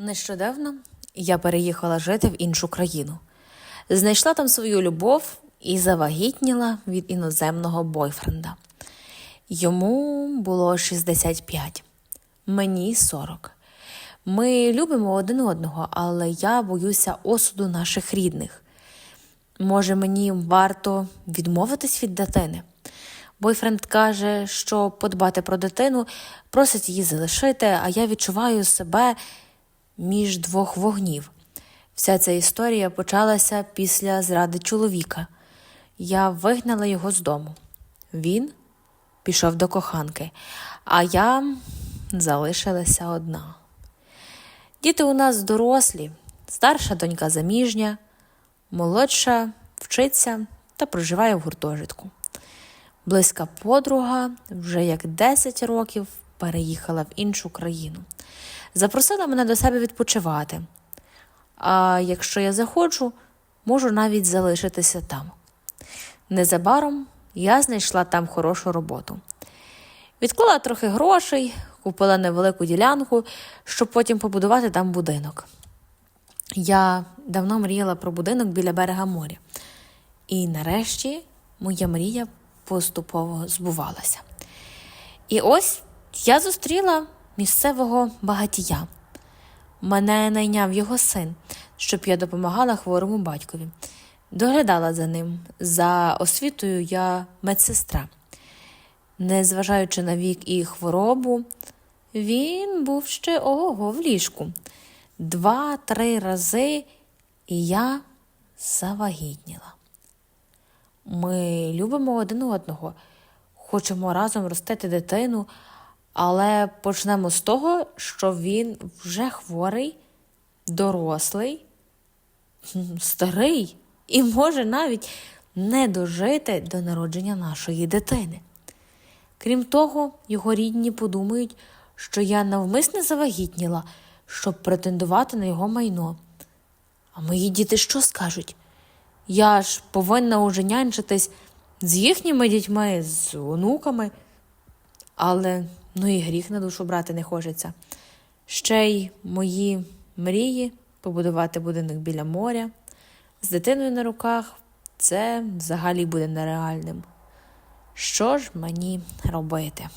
Нещодавно я переїхала жити в іншу країну. Знайшла там свою любов і завагітніла від іноземного бойфренда. Йому було 65, мені 40. Ми любимо один одного, але я боюся осуду наших рідних. Може, мені варто відмовитись від дитини? Бойфренд каже, що подбати про дитину, просить її залишити, а я відчуваю себе між двох вогнів. Вся ця історія почалася після зради чоловіка. Я вигнала його з дому. Він пішов до коханки, а я залишилася одна. Діти у нас дорослі, старша донька заміжня, молодша вчиться та проживає в гуртожитку. Близька подруга вже як 10 років переїхала в іншу країну. Запросила мене до себе відпочивати. А якщо я захочу, можу навіть залишитися там. Незабаром я знайшла там хорошу роботу. Відклала трохи грошей, купила невелику ділянку, щоб потім побудувати там будинок. Я давно мріяла про будинок біля берега моря. І нарешті моя мрія поступово збувалася. І ось я зустріла місцевого багатія. Мене найняв його син, щоб я допомагала хворому батькові. Доглядала за ним. За освітою я медсестра. Незважаючи на вік і хворобу, він був ще ого в ліжку. Два-три рази, і я завагітніла. Ми любимо один одного, хочемо разом ростити дитину, але почнемо з того, що він вже хворий, дорослий, старий і може навіть не дожити до народження нашої дитини. Крім того, його рідні подумають, що я навмисне завагітніла, щоб претендувати на його майно. А мої діти що скажуть? Я ж повинна уже нянчитись з їхніми дітьми, з онуками, але ну і гріх на душу брати не хочеться. Ще й мої мрії побудувати будинок біля моря з дитиною на руках це взагалі буде нереальним. Що ж мені робити?